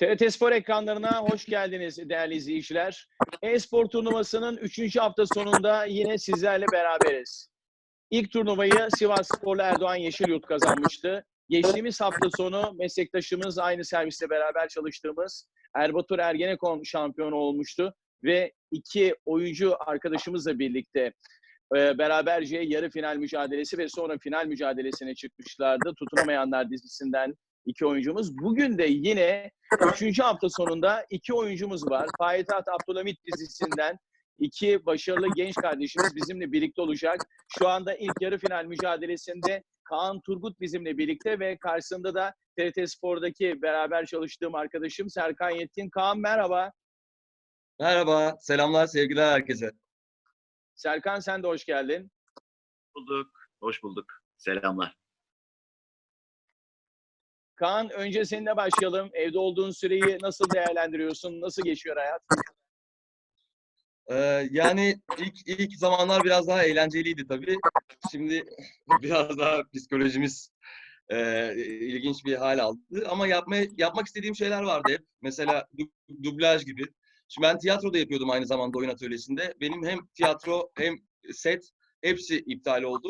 TRT Spor ekranlarına hoş geldiniz değerli izleyiciler. E-spor turnuvasının 3. hafta sonunda yine sizlerle beraberiz. İlk turnuvayı Sivas Sporlu Erdoğan Yeşilyurt kazanmıştı. Geçtiğimiz hafta sonu meslektaşımız aynı serviste beraber çalıştığımız Erbatur Ergenekon şampiyonu olmuştu. Ve iki oyuncu arkadaşımızla birlikte e, beraberce yarı final mücadelesi ve sonra final mücadelesine çıkmışlardı. Tutunamayanlar dizisinden iki oyuncumuz. Bugün de yine üçüncü hafta sonunda iki oyuncumuz var. Payitaht Abdülhamit dizisinden iki başarılı genç kardeşimiz bizimle birlikte olacak. Şu anda ilk yarı final mücadelesinde Kaan Turgut bizimle birlikte ve karşısında da TRT Spor'daki beraber çalıştığım arkadaşım Serkan Yetkin. Kaan merhaba. Merhaba, selamlar, sevgiler herkese. Serkan sen de hoş geldin. bulduk. Hoş bulduk. Selamlar. Kaan önce seninle başlayalım. Evde olduğun süreyi nasıl değerlendiriyorsun? Nasıl geçiyor hayat? Ee, yani ilk ilk zamanlar biraz daha eğlenceliydi tabii. Şimdi biraz daha psikolojimiz e, ilginç bir hal aldı. Ama yapmaya, yapmak istediğim şeyler vardı hep. Mesela du- dublaj gibi. Şimdi ben tiyatro da yapıyordum aynı zamanda oyun atölyesinde. Benim hem tiyatro hem set hepsi iptal oldu.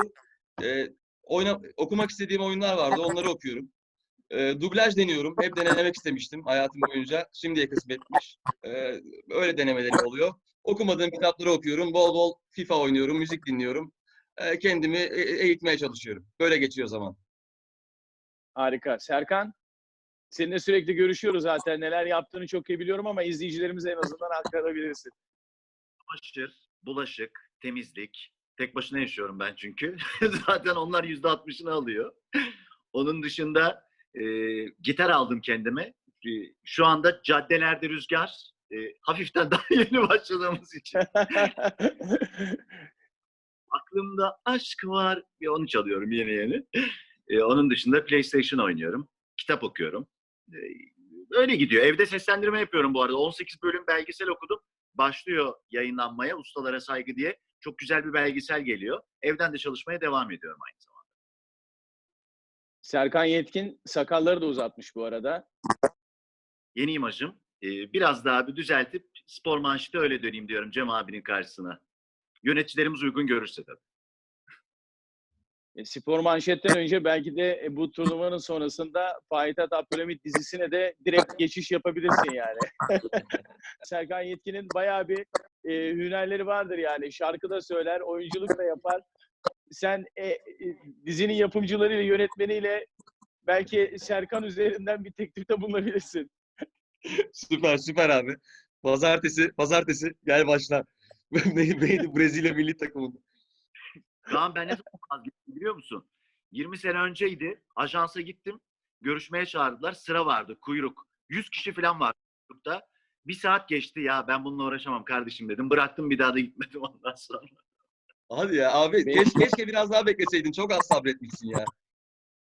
Ee, oyna, okumak istediğim oyunlar vardı, onları okuyorum. Ee, dublaj deniyorum. Hep denemek istemiştim hayatım boyunca. Şimdiye kısmetmiş. Ee, öyle denemelerim oluyor. Okumadığım kitapları okuyorum. Bol bol FIFA oynuyorum, müzik dinliyorum. Ee, kendimi e- e- eğitmeye çalışıyorum. Böyle geçiyor zaman. Harika. Serkan, seninle sürekli görüşüyoruz zaten. Neler yaptığını çok iyi biliyorum ama izleyicilerimize en azından aktarabilirsin. Çamaşır, bulaşık, temizlik. Tek başına yaşıyorum ben çünkü. Zaten onlar yüzde altmışını alıyor. Onun dışında e, gitar aldım kendime. E, şu anda caddelerde rüzgar. E, hafiften daha yeni başladığımız için. Aklımda aşk var. Bir onu çalıyorum yeni yeni. E, onun dışında PlayStation oynuyorum. Kitap okuyorum. E, öyle gidiyor. Evde seslendirme yapıyorum bu arada. 18 bölüm belgesel okudum. Başlıyor yayınlanmaya Ustalara Saygı diye. Çok güzel bir belgesel geliyor. Evden de çalışmaya devam ediyorum aynı zamanda. Serkan Yetkin sakalları da uzatmış bu arada. Yeni imajım. e, biraz daha bir düzeltip spor manşeti öyle döneyim diyorum Cem abinin karşısına. Yöneticilerimiz uygun görürse tabii. E, spor manşetten önce belki de e, bu turnuvanın sonrasında Payitaht Abdülhamit dizisine de direkt geçiş yapabilirsin yani. Serkan Yetkin'in bayağı bir e, hünerleri vardır yani. Şarkı da söyler, oyunculuk da yapar. Sen e, e, dizinin yapımcılarıyla, yönetmeniyle belki Serkan üzerinden bir teklifte bulunabilirsin. Süper, süper abi. Pazartesi, pazartesi gel başla. Neydi, neydi Brezilya milli takımında. Kaan ben ne zaman biliyor musun? 20 sene önceydi. Ajansa gittim. Görüşmeye çağırdılar. Sıra vardı. Kuyruk. 100 kişi falan vardı kuyrukta. Bir saat geçti ya ben bununla uğraşamam kardeşim dedim. Bıraktım bir daha da gitmedim ondan sonra. Hadi ya abi Benim- keş- keşke biraz daha bekleseydin. Çok az sabretmişsin ya.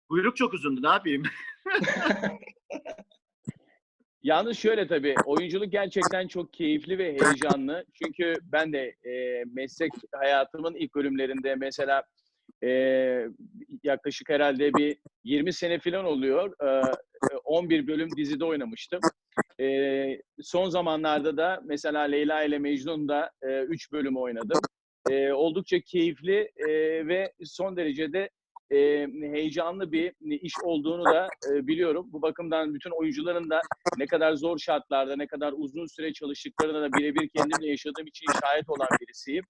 Kuyruk çok uzundu ne yapayım? Yalnız şöyle tabii, oyunculuk gerçekten çok keyifli ve heyecanlı. Çünkü ben de e, meslek hayatımın ilk bölümlerinde mesela e, yaklaşık herhalde bir 20 sene falan oluyor. E, e, 11 bölüm dizide oynamıştım. E, son zamanlarda da mesela Leyla ile Mecnun'da 3 bölüm oynadım. E, oldukça keyifli e, ve son derecede e, heyecanlı bir iş olduğunu da e, biliyorum. Bu bakımdan bütün oyuncuların da ne kadar zor şartlarda, ne kadar uzun süre çalıştıklarına da birebir kendimle yaşadığım için şahit olan birisiyim.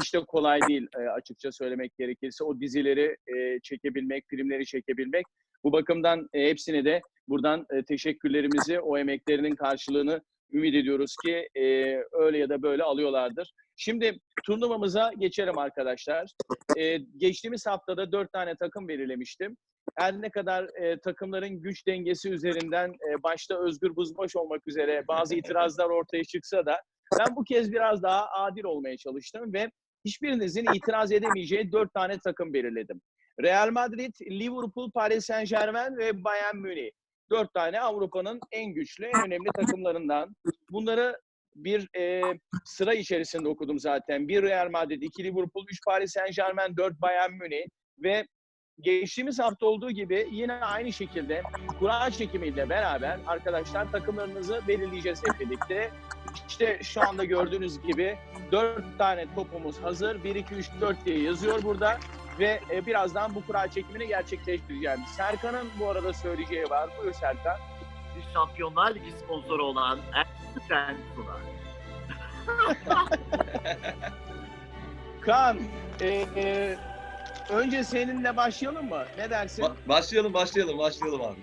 Hiç de kolay değil e, açıkça söylemek gerekirse. O dizileri e, çekebilmek, filmleri çekebilmek. Bu bakımdan e, hepsine de buradan e, teşekkürlerimizi, o emeklerinin karşılığını ümit ediyoruz ki e, öyle ya da böyle alıyorlardır. Şimdi turnuvamıza geçelim arkadaşlar. E, geçtiğimiz haftada dört tane takım belirlemiştim. Her ne kadar e, takımların güç dengesi üzerinden e, başta Özgür Buzbaş olmak üzere bazı itirazlar ortaya çıksa da ben bu kez biraz daha adil olmaya çalıştım ve hiçbirinizin itiraz edemeyeceği dört tane takım belirledim. Real Madrid, Liverpool, Paris Saint Germain ve Bayern Münih. Dört tane Avrupa'nın en güçlü, en önemli takımlarından. Bunları bir e, sıra içerisinde okudum zaten. Bir Real Madrid, iki Liverpool, üç Paris Saint Germain, dört Bayern Münih ve geçtiğimiz hafta olduğu gibi yine aynı şekilde kura çekimiyle beraber arkadaşlar takımlarınızı belirleyeceğiz hep birlikte. İşte şu anda gördüğünüz gibi 4 tane topumuz hazır. 1, 2, 3, 4 diye yazıyor burada. Ve e, birazdan bu kura çekimini gerçekleştireceğim. Serkan'ın bu arada söyleyeceği var. Buyur Serkan. Bir Şampiyonlar Ligi sponsoru olan Ersen sunar. Kaan, e, e, önce seninle başlayalım mı? Ne dersin? Ba- başlayalım, başlayalım, başlayalım abi.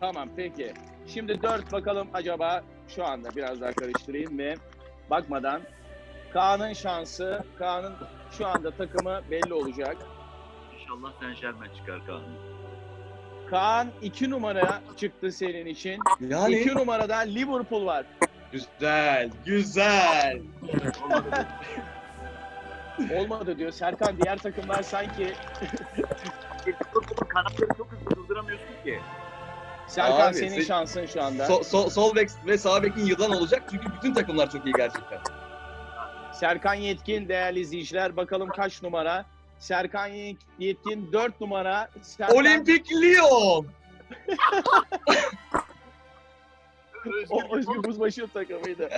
Tamam peki. Şimdi 4 bakalım acaba şu anda biraz daha karıştırayım ve bakmadan Kaan'ın şansı, Kaan'ın şu anda takımı belli olacak. İnşallah sen Şermen çıkar Kaan. Kaan 2 numara çıktı senin için. Yani 2 numarada Liverpool var. güzel, güzel. Olmadı. Olmadı diyor. Serkan diğer takımlar sanki Liverpool'un kanatları çok hızlı durduramıyorsun ki. Serkan Abi, senin se- şansın şu anda. Sol, sol, sol bek ve sağ bekin yılan olacak çünkü bütün takımlar çok iyi gerçekten. Serkan Yetkin değerli izleyiciler bakalım kaç numara? Serkan Yetkin 4 numara. Serkan, Olimpik Lyon. O Özgür Buzbaşı takımıydı.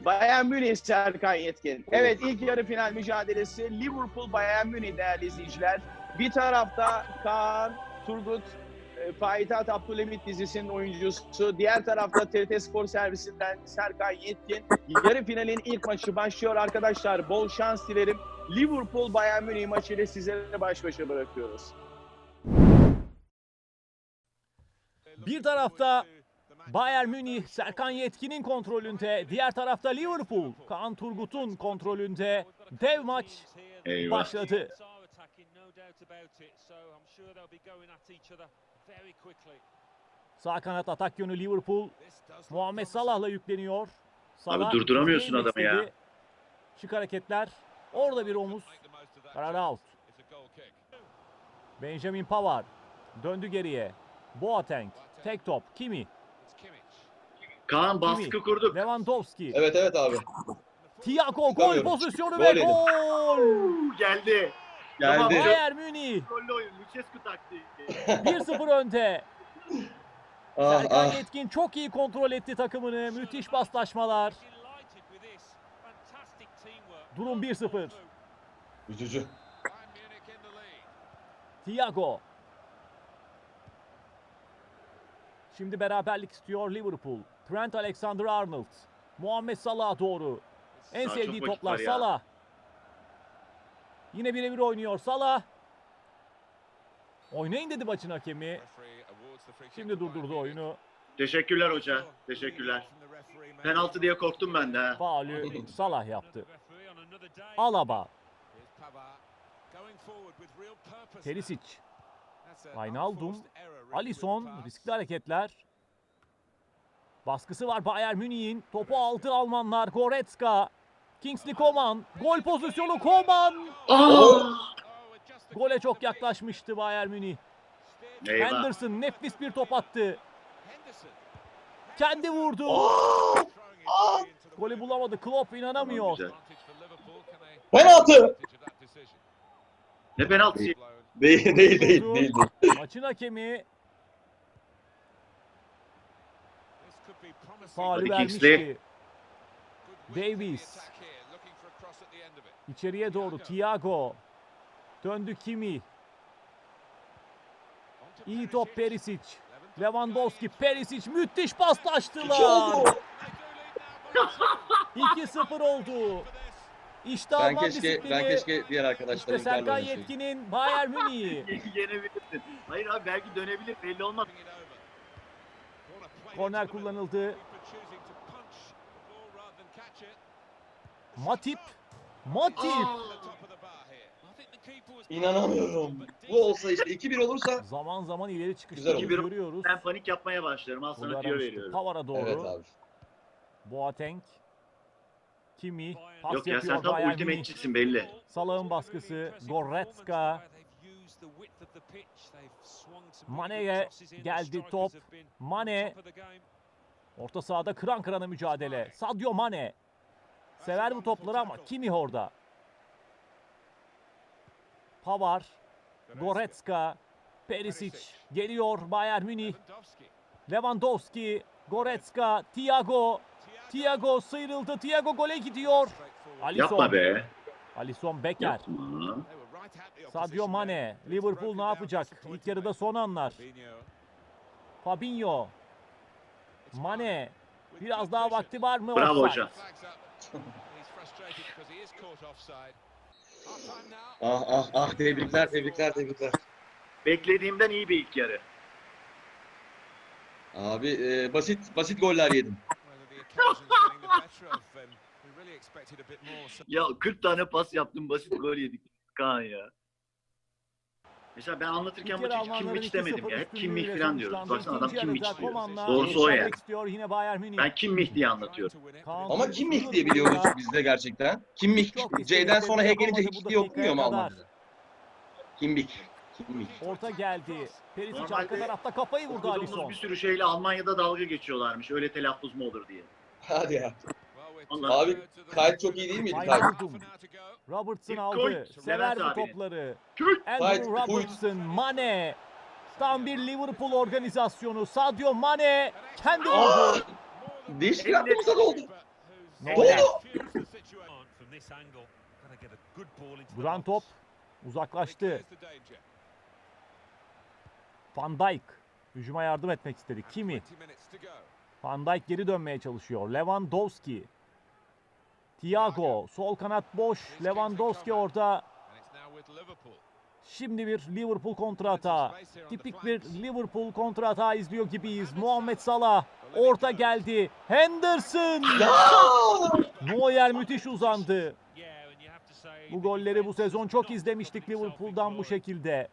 Bayern Münih Serkan Yetkin. Evet ilk yarı final mücadelesi Liverpool Bayern Münih değerli izleyiciler. Bir tarafta Kaan, Turgut, Payitaht Abdülhamit dizisinin oyuncusu. Diğer tarafta TRT Spor Servisinden Serkan Yetkin. Yarı finalin ilk maçı başlıyor arkadaşlar. Bol şans dilerim. Liverpool Bayern Münih maçıyla sizlere baş başa bırakıyoruz. Bir tarafta Bayern Münih Serkan Yetkin'in kontrolünde, diğer tarafta Liverpool Kaan Turgut'un kontrolünde dev maç Eyvah. başladı. Sağ kanat atak yönü Liverpool. Muhammed Salah'la yükleniyor. Salah durduramıyorsun değmek adamı ya. istedi. Şık hareketler. Orada bir omuz. Karar out. Benjamin Pavard döndü geriye. Boateng tek top. Kimi? Kaan baskı kurduk. Lewandowski. Evet evet abi. Thiago gol pozisyonu ve gol. Geldi. Geldi. Bayern Münih Gollü oyun. Lucescu taktiği. 1-0 önde. Ah, Serkan ah. Yetkin çok iyi kontrol etti takımını. Müthiş paslaşmalar. Durum 1-0. Üzücü. Thiago. Şimdi beraberlik istiyor Liverpool. Trent Alexander-Arnold. Muhammed Salah'a doğru. En Daha sevdiği toplar. Salah. Yine birebir oynuyor Salah. Oynayın dedi maçın hakemi. Şimdi durdurdu oyunu. Teşekkürler hoca. Teşekkürler. Penaltı diye korktum ben de ha. Faulü Salah yaptı. Alaba. Perisic. Wijnaldum. Alisson riskli hareketler. Baskısı var Bayern Münih'in. Topu aldı Almanlar. Goretzka. Kingsley Coman. Gol pozisyonu Coman. Aa! Gole çok yaklaşmıştı Bayern Münih. Eyvah. Henderson nefis bir top attı. Kendi vurdu. Golü bulamadı. Klopp inanamıyor. Güzel. Penaltı. Ne penaltısı? Değil değil değil değil. değil. Maçın hakemi Kingsley. vermişti. Davies. İçeriye doğru Thiago. Döndü Kimi. İyi top Perisic. Lewandowski, Perisic müthiş paslaştılar. 2-0 oldu. İşte Ben Alman keşke disiplini. ben keşke diğer İşte arkadaşlarım Serkan Yetkin'in Bayern Münih'i. Yenebilirsin. Hayır abi belki dönebilir belli olmaz. Korner kullanıldı. Matip. Matip. İnanamıyorum. Bu olsa işte 2-1 olursa Zaman zaman ileri Güzel çıkışları oldu. görüyoruz. Ben panik yapmaya başlarım. Al sana Golü tüyo aramıştı. veriyorum. Pavara doğru. Evet abi. Boateng. Kimi. Pas Yok ya yapıyor sen tam Bayern Münih. ultimate'çisin belli. Salah'ın baskısı. Goretzka. Mane'ye geldi top. Mane. Orta sahada kıran kırana mücadele. Sadio Mane. Sever bu topları ama Kimi orada. Pavar. Goretzka, Perisic geliyor Bayern Münih. Lewandowski, Goretzka, Thiago. Thiago sıyrıldı. Thiago gole gidiyor. Alisson. Yapma be. Alisson Becker. Yapma. Sadio Mane. Liverpool ne yapacak? İlk yarıda son anlar. Fabinho. Mane. Biraz daha vakti var mı? Bravo hocam. Ah ah ah tebrikler tebrikler tebrikler. Beklediğimden iyi bir ilk yarı. Abi e, basit basit goller yedim. Ya 40 tane pas yaptım basit gol yedik. Kaan ya. Mesela ben anlatırken maçı hiç Kimmich demedim 2-0 ya. Hep Kimmich falan diyoruz. Baksana adam Kimmich diyor. Doğrusu o ya. yükselmek istiyor yine Bayern Münih. Ben Kimmich diye anlatıyorum. Ama Kimmich diye biliyoruz bizde gerçekten. Kimmich C'den sonra H gelince hiç bu diye okumuyor mu dakikaya Almanca? Kimmich. Orta geldi. Perisic arka tarafta kafayı vurdu Alisson. bir sürü şeyle Almanya'da dalga geçiyorlarmış. Öyle telaffuz mu olur diye. Hadi ya. Allah. Abi kayıt çok iyi değil miydi kayıt? Robertson aldı. Sever bu topları. Andrew Robertson, Mane. Tam bir Liverpool organizasyonu. Sadio Mane kendi vurdu. Değişik aklımıza doldu. Ne Doldu. oldu? Duran top uzaklaştı. Van Dijk hücuma yardım etmek istedi. Kimi? Van Dijk geri dönmeye çalışıyor. Lewandowski. Thiago sol kanat boş. Lewandowski orada. Şimdi bir Liverpool kontra atağı. Tipik bir Liverpool kontra atağı izliyor gibiyiz. Muhammed Salah orta geldi. Henderson. Neuer müthiş uzandı. Bu golleri bu sezon çok izlemiştik Liverpool'dan bu şekilde.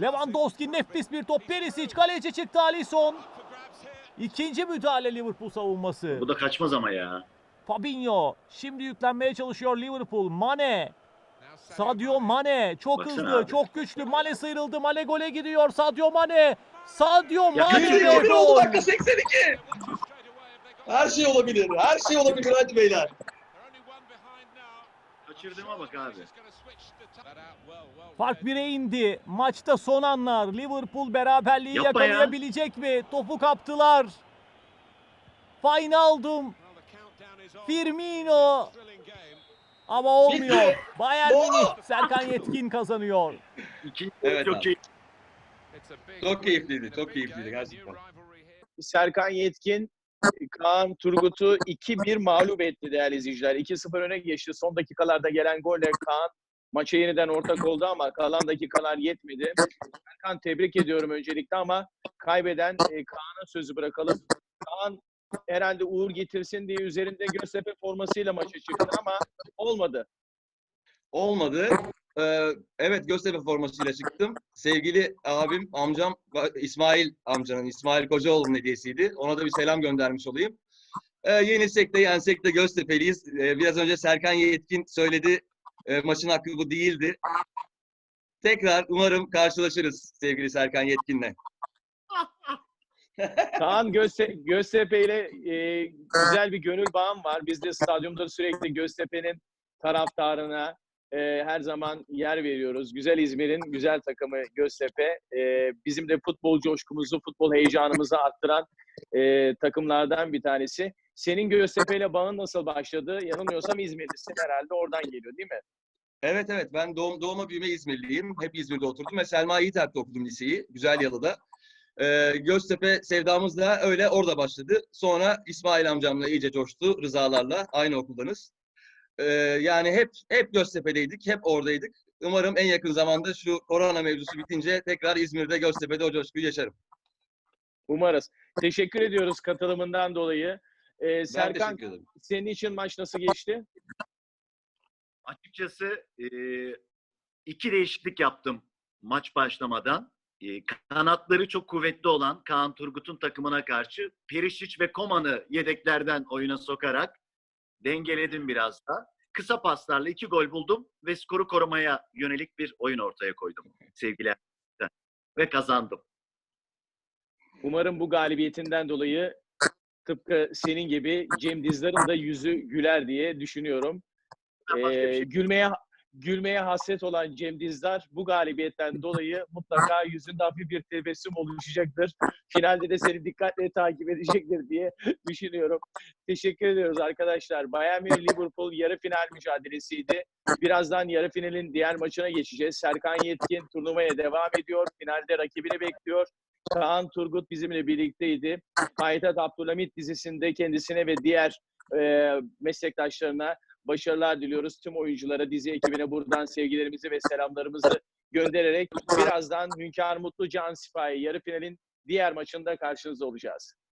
Lewandowski nefis bir top. Perisic kaleci çıktı Alisson. İkinci müdahale Liverpool savunması. Bu da kaçmaz ama ya. Fabinho şimdi yüklenmeye çalışıyor Liverpool. Mane. Sadio Mane çok Baksana hızlı, abi. çok güçlü. Mane sıyrıldı. Mane gole gidiyor. Sadio Mane. Sadio Ya Mane Yüzde ve bir oldu gol. dakika 82. Her şey olabilir. Her şey olabilir hadi beyler. Kaçırdığıma bak abi. Fark 1'e indi. Maçta son anlar. Liverpool beraberliği Yapma ya. yakalayabilecek mi? Topu kaptılar. Wijnaldum, Firmino. Ama olmuyor. Bayern Doğru. Münih Serkan Yetkin kazanıyor. İkinci Evet çok abi. iyi. Çok keyifliydi. Çok keyifliydi gerçekten. Serkan Yetkin Kaan Turgut'u 2-1 mağlup etti değerli izleyiciler. 2-0 öne geçti. Son dakikalarda gelen golle Kaan maça yeniden ortak oldu ama kalan dakikalar yetmedi. Serkan tebrik ediyorum öncelikle ama kaybeden e, Kaan'a sözü bırakalım. Kaan herhalde uğur getirsin diye üzerinde Göztepe formasıyla maça çıktı ama olmadı. Olmadı. Ee, evet Göztepe formasıyla çıktım. Sevgili abim, amcam İsmail amcanın, İsmail Kocaoğlu'nun hediyesiydi. Ona da bir selam göndermiş olayım. Ee, yenilsek de yensek de Göztepe'liyiz. Ee, biraz önce Serkan Yetkin söyledi. Ee, maçın hakkı bu değildi. Tekrar umarım karşılaşırız sevgili Serkan Yetkin'le. Kaan Gözte Göztepe ile e, güzel bir gönül bağım var. Biz de stadyumda sürekli Göztepe'nin taraftarına e, her zaman yer veriyoruz. Güzel İzmir'in güzel takımı Göztepe. E, bizim de futbol coşkumuzu, futbol heyecanımızı arttıran e, takımlardan bir tanesi. Senin Göztepe ile bağın nasıl başladı? Yanılmıyorsam İzmirlisin herhalde oradan geliyor değil mi? Evet evet ben doğum, doğma büyüme İzmirliyim. Hep İzmir'de oturdum ve Selma Yiğiterk'te okudum liseyi. Güzel Yalı'da. Ee, Göztepe sevdamız da öyle orada başladı. Sonra İsmail amcamla iyice coştu rızalarla. Aynı okuldanız. Ee, yani hep hep Göztepe'deydik, hep oradaydık. Umarım en yakın zamanda şu korona mevzusu bitince tekrar İzmir'de Göztepe'de o coşkuyu yaşarım. Umarız. Teşekkür ediyoruz katılımından dolayı. E, Ben Serkan senin için maç nasıl geçti? Açıkçası e, iki değişiklik yaptım maç başlamadan. E, kanatları çok kuvvetli olan Kaan Turgut'un takımına karşı Perisic ve Koman'ı yedeklerden oyuna sokarak dengeledim biraz da. Kısa paslarla iki gol buldum ve skoru korumaya yönelik bir oyun ortaya koydum sevgili arkadaşlar. Ve kazandım. Umarım bu galibiyetinden dolayı tıpkı senin gibi Cem Dizdar'ın da yüzü güler diye düşünüyorum. Ee, şey- gülmeye gülmeye hasret olan Cem Dizdar bu galibiyetten dolayı mutlaka yüzünde hafif bir tebessüm oluşacaktır. Finalde de seni dikkatle takip edecektir diye düşünüyorum. Teşekkür ediyoruz arkadaşlar. Bayern Münih Liverpool yarı final mücadelesiydi. Birazdan yarı finalin diğer maçına geçeceğiz. Serkan Yetkin turnuvaya devam ediyor. Finalde rakibini bekliyor. Kaan Turgut bizimle birlikteydi. Kaytat Abdülhamit dizisinde kendisine ve diğer e, meslektaşlarına başarılar diliyoruz. Tüm oyunculara, dizi ekibine buradan sevgilerimizi ve selamlarımızı göndererek birazdan Hünkar Mutlu Can Sipahi yarı finalin diğer maçında karşınızda olacağız.